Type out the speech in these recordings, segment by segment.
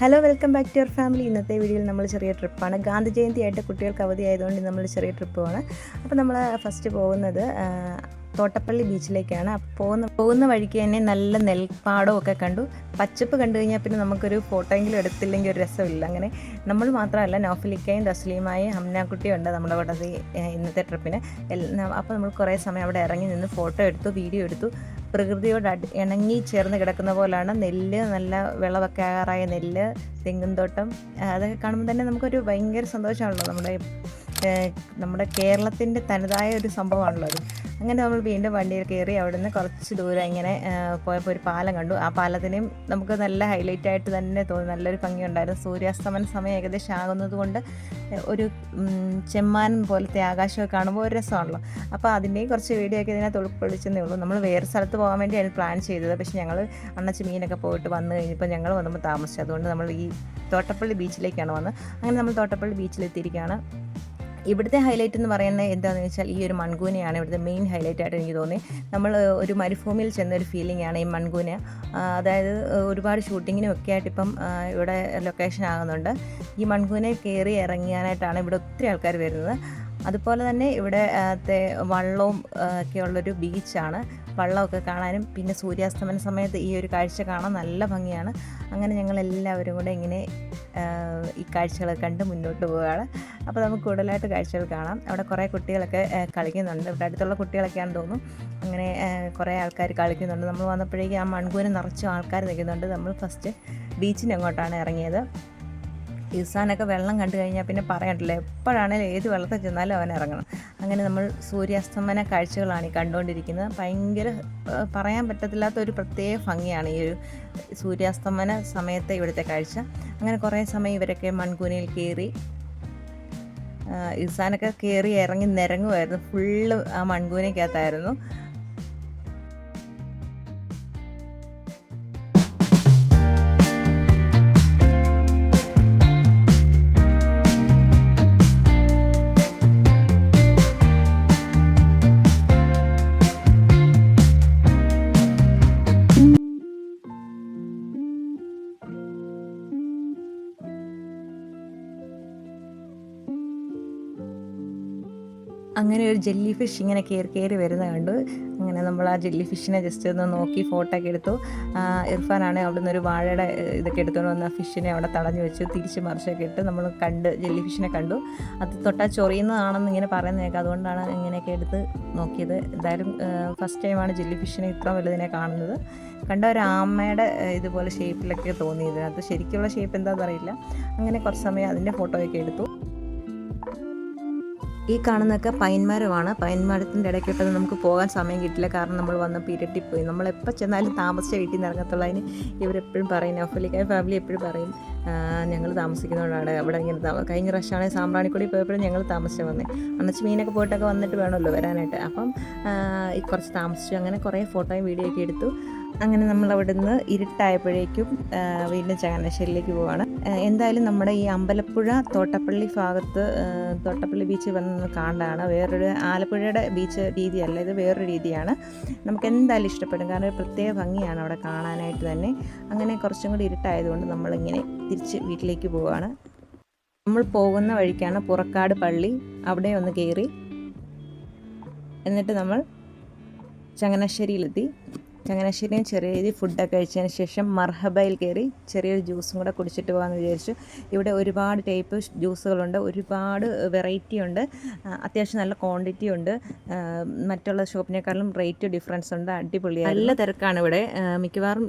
Hello welcome back to your family ഇന്നത്തെ വീഡിയോയിൽ നമ്മൾ ചെറിയ ട്രിപ്പാണ് ഗാന്ധി ജയന്തി ആയിട്ട് കുട്ടികൾക്ക് അവധി ആയതുകൊണ്ട് നമ്മൾ ചെറിയ ട്രിപ്പ് പോകണം അപ്പോൾ നമ്മൾ ഫസ്റ്റ് പോകുന്നത് തോട്ടപ്പള്ളി ബീച്ചിലേക്കാണ് അപ്പോൾ പോകുന്ന പോകുന്ന വഴിക്ക് തന്നെ നല്ല നെൽപ്പാടവും ഒക്കെ കണ്ടു. പച്ചപ്പ് കണ്ടു കഴിഞ്ഞാൽ പിന്നെ നമുക്കൊരു ഫോട്ടോയെങ്കിലും എടുത്തില്ലെങ്കിൽ ഒരു രസമില്ല. അങ്ങനെ നമ്മൾ മാത്രമല്ല നൗഫലിക്കയും തസ്ലീമായും ഹംനാക്കുട്ടിയും ഉണ്ട് നമ്മുടെ കൂടെ ഇന്നത്തെ ട്രിപ്പിന് അപ്പോൾ നമ്മൾ കുറേ സമയം അവിടെ ഇറങ്ങി നിന്ന് ഫോട്ടോ എടുത്തു വീഡിയോ എടുത്തു. പ്രകൃതിയോട് ഇണങ്ങി ചേർന്ന് കിടക്കുന്ന പോലാണ് നെല്ല് നല്ല വിളവൊക്കെ ആകാറായ നെല്ല് തെങ്ങും തോട്ടം അതൊക്കെ കാണുമ്പോൾ തന്നെ നമുക്കൊരു ഭയങ്കര സന്തോഷമാണല്ലോ. നമ്മുടെ നമ്മുടെ കേരളത്തിന്റെ തനതായ ഒരു സംഭവമാണല്ലോ അത്. അങ്ങനെ നമ്മൾ വീണ്ടും വണ്ടിയിൽ കയറി അവിടുന്ന് കുറച്ച് ദൂരം ഇങ്ങനെ പോയപ്പോൾ ഒരു പാലം കണ്ടു. ആ പാലത്തിനെയും നമുക്ക് നല്ല ഹൈലൈറ്റ് ആയിട്ട് തന്നെ തോന്നി. നല്ലൊരു ഭംഗിയുണ്ടായിരുന്നു. സൂര്യാസ്തമന സമയം ഏകദേശം ആകുന്നത് കൊണ്ട് ഒരു ചെമ്മാൻ പോലത്തെ ആകാശമൊക്കെ കാണുമ്പോൾ ഒരു രസമാണല്ലോ. അപ്പോൾ അതിന്റെയും കുറച്ച് വീഡിയോ ഒക്കെ ഇതിനകത്ത് ഉൾക്കൊള്ളിച്ചെന്നേ ഉള്ളൂ. നമ്മൾ വേറെ സ്ഥലത്ത് പോകാൻ വേണ്ടിയാണ് പ്ലാൻ ചെയ്തത്. പക്ഷേ ഞങ്ങൾ അണ്ണച്ചി മീനൊക്കെ പോയിട്ട് വന്നു കഴിഞ്ഞപ്പോൾ ഞങ്ങൾ വന്നപ്പോൾ താമസിച്ചു. അതുകൊണ്ട് നമ്മൾ ഈ തോട്ടപ്പള്ളി ബീച്ചിലേക്കാണ് വന്നത്. അങ്ങനെ നമ്മൾ തോട്ടപ്പള്ളി ബീച്ചിലെത്തിയിരിക്കുകയാണ് ഇവിടുത്തെ ഹൈലൈറ്റ് എന്ന് പറയുന്നത് എന്താണെന്ന് വെച്ചാൽ ഈ ഒരു മൺകൂനയാണ് ഇവിടുത്തെ മെയിൻ ഹൈലൈറ്റ് ആയിട്ട് എനിക്ക് തോന്നി നമ്മൾ ഒരു മരുഭൂമിയിൽ ചെന്ന ഒരു ഫീലിംഗ് ആണ് ഈ മൺകൂന. അതായത് ഒരുപാട് ഷൂട്ടിങ്ങിനും ഒക്കെ ആയിട്ട് ഇപ്പം ഇവിടെ ലൊക്കേഷൻ ആകുന്നുണ്ട്. ഈ മൺകൂനെ കയറി ഇറങ്ങാനായിട്ടാണ് ഇവിടെ ഒത്തിരി ആൾക്കാർ വരുന്നത്. അതുപോലെ തന്നെ ഇവിടെ വള്ളവും ഒക്കെയുള്ളൊരു ബീച്ചാണ് വള്ളമൊക്കെ കാണാനും പിന്നെ സൂര്യാസ്തമന സമയത്ത് ഈ ഒരു കാഴ്ച കാണാൻ നല്ല ഭംഗിയാണ്. അങ്ങനെ ഞങ്ങൾ എല്ലാവരും കൂടെ ഇങ്ങനെ ഈ കാഴ്ചകൾ കണ്ട് മുന്നോട്ട് പോവുകയാണ്. അപ്പോൾ നമുക്ക് കൂടുതലായിട്ട് കാഴ്ചകൾ കാണാം. അവിടെ കുറേ കുട്ടികളൊക്കെ കളിക്കുന്നുണ്ട്. ഇവിടെ അടുത്തുള്ള കുട്ടികളൊക്കെയാണെന്ന് തോന്നുന്നു. അങ്ങനെ കുറേ ആൾക്കാർ കളിക്കുന്നുണ്ട്. നമ്മൾ വന്നപ്പോഴേക്കും ആ മൺകൂന് നിറച്ചും ആൾക്കാർ നിൽക്കുന്നുണ്ട്. നമ്മൾ ഫസ്റ്റ് ബീച്ചിന് അങ്ങോട്ടാണ് ഇറങ്ങിയത്. ഇസാനൊക്കെ വെള്ളം കണ്ടു കഴിഞ്ഞാൽ പിന്നെ പറയണ്ടല്ലോ എപ്പോഴാണേലും ഏത് വെള്ളത്തിൽ ചെന്നാലും അവൻ ഇറങ്ങണം. അങ്ങനെ നമ്മൾ സൂര്യാസ്തമന കാഴ്ചകളാണ് ഈ കണ്ടുകൊണ്ടിരിക്കുന്നത്. ഭയങ്കര പറയാൻ പറ്റത്തില്ലാത്ത ഒരു പ്രത്യേക ഭംഗിയാണ് ഈ ഒരു സൂര്യാസ്തമന സമയത്തെ ഇവിടുത്തെ കാഴ്ച. അങ്ങനെ കുറേ സമയം ഇവരൊക്കെ മൺകൂനയിൽ കയറി ഇസാനൊക്കെ കയറി ഇറങ്ങി നിരങ്ങുമായിരുന്നു. ഫുള്ള് ആ മൺകൂനയ്ക്കകത്തായിരുന്നു. അങ്ങനെ ഒരു ജെല്ലി ഫിഷ് ഇങ്ങനെ കയറി കയറി വരുന്ന കണ്ടു. അങ്ങനെ നമ്മൾ ആ ജെല്ലി ഫിഷിനെ ജസ്റ്റ് ഒന്ന് നോക്കി ഫോട്ടോ ഒക്കെ എടുത്തു. ഇർഫാനാണെങ്കിൽ ഇർഫാനാണ് അവിടെ ഒരു വാഴയുടെ ഇതൊക്കെ എടുത്തുകൊണ്ട് വന്ന ഫിഷിനെ അവിടെ തടഞ്ഞു വെച്ചു തിരിച്ച് മറിച്ചൊക്കെ ഇട്ട് നമ്മൾ കണ്ട് ജെല്ലി ഫിഷിനെ കണ്ടു. അത് തൊട്ടാൽ ചൊറിയുന്നതാണെന്ന് ഇങ്ങനെ പറയുന്നത് കേൾക്കാം അതുകൊണ്ടാണ് ഇങ്ങനെയൊക്കെ എടുത്ത് നോക്കിയത്. എന്തായാലും ഫസ്റ്റ് ടൈമാണ് ജെല്ലി ഫിഷിനെ ഇത്ര വലുതിനെ കാണുന്നത്. കണ്ട ഒരു ആമയുടെ ഇതുപോലെ ഷേപ്പിലൊക്കെ തോന്നിയത്. അത് ശരിക്കുള്ള ഷേപ്പ് എന്താണെന്ന് അറിയില്ല. അങ്ങനെ കുറച്ച് സമയം അതിന്റെ ഫോട്ടോയൊക്കെ എടുത്തു. ഈ കാണുന്നൊക്കെ പൈൻമരമാണ് പൈൻമരത്തിന്റെ ഇടയ്ക്കിട്ടത് നമുക്ക് പോകാൻ സമയം കിട്ടില്ല. കാരണം നമ്മൾ വന്നപ്പോൾ ഇരട്ടിപ്പോയി നമ്മൾ എപ്പോൾ ചെന്നാലും താമസിച്ച വീട്ടിൽ നിന്ന് ഇറങ്ങത്തുള്ളൂ. അതിന് ഇവരെപ്പോഴും പറയും നൗഫലിക്കായ ഫാമിലി എപ്പോഴും പറയും ഞങ്ങൾ താമസിക്കുന്നതുകൊണ്ടാണ് അവിടെ ഇങ്ങനെ കഴിഞ്ഞ പ്രാവശ്യമാണ് സാമ്പ്രാണിക്കൂടി പോയപ്പോഴും ഞങ്ങൾ താമസിച്ച് വന്നത് അന്നച്ച് മീനൊക്കെ പോയിട്ടൊക്കെ വന്നിട്ട് വേണമല്ലോ വരാനായിട്ട്. അപ്പം കുറച്ച് താമസിച്ചു. അങ്ങനെ കുറേ ഫോട്ടോയും വീഡിയോ ഒക്കെ എടുത്തു. അങ്ങനെ നമ്മൾ അവിടെ നിന്ന് ഇരുട്ടായപ്പോഴേക്കും വീണ്ടും ചങ്ങനാശ്ശേരിയിലേക്ക് പോവാണ്. എന്തായാലും നമ്മുടെ ഈ അമ്പലപ്പുഴ തോട്ടപ്പള്ളി ഭാഗത്ത് തോട്ടപ്പള്ളി ബീച്ച് വന്ന് കാണാണ് വേറൊരു ആലപ്പുഴയുടെ ബീച്ച് രീതിയല്ല ഇത് വേറൊരു രീതിയാണ്. നമുക്ക് എന്തായാലും ഇഷ്ടപ്പെടും. കാരണം ഒരു പ്രത്യേക ഭംഗിയാണ് അവിടെ കാണാനായിട്ട് തന്നെ. അങ്ങനെ കുറച്ചും കൂടി ഇരുട്ടായതുകൊണ്ട് നമ്മളിങ്ങനെ തിരിച്ച് വീട്ടിലേക്ക് പോവുകയാണ് നമ്മൾ പോകുന്ന വഴിക്കാണ് പുറക്കാട് പള്ളി. അവിടെ ഒന്ന് കയറി. എന്നിട്ട് നമ്മൾ ചങ്ങനാശ്ശേരിയിലെത്തി. ചങ്ങനാശ്ശേരിയും ചെറിയ രീതിയിൽ ഫുഡൊക്കെ കഴിച്ചതിന് ശേഷം മർഹബയിൽ കയറി ചെറിയൊരു ജ്യൂസും കൂടെ കുടിച്ചിട്ട് പോകാമെന്ന് വിചാരിച്ചു. ഇവിടെ ഒരുപാട് ടൈപ്പ് ജ്യൂസുകളുണ്ട് ഒരുപാട് വെറൈറ്റി ഉണ്ട്. അത്യാവശ്യം നല്ല ക്വാണ്ടിറ്റി ഉണ്ട്. മറ്റുള്ള ഷോപ്പിനേക്കാളും റേറ്റ് ഡിഫറൻസ് ഉണ്ട്. അടിപൊളിയാണ് നല്ല തിരക്കാണ് ഇവിടെ. മിക്കവാറും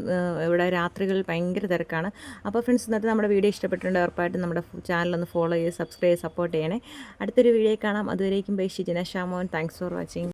ഇവിടെ രാത്രികളിൽ ഭയങ്കര തിരക്കാണ്. അപ്പോൾ ഫ്രണ്ട്സ് ഇന്നത്തെ നമ്മുടെ വീഡിയോ ഇഷ്ടപ്പെട്ടിട്ടുണ്ട് ഉറപ്പായിട്ടും നമ്മുടെ ചാനലൊന്ന് ഫോളോ ചെയ്ത് സബ്സ്ക്രൈബ് സപ്പോർട്ട് ചെയ്യണേ. അടുത്തൊരു വീഡിയോ കാണാം. അതുവരേക്കും bye Shijina thanks for watching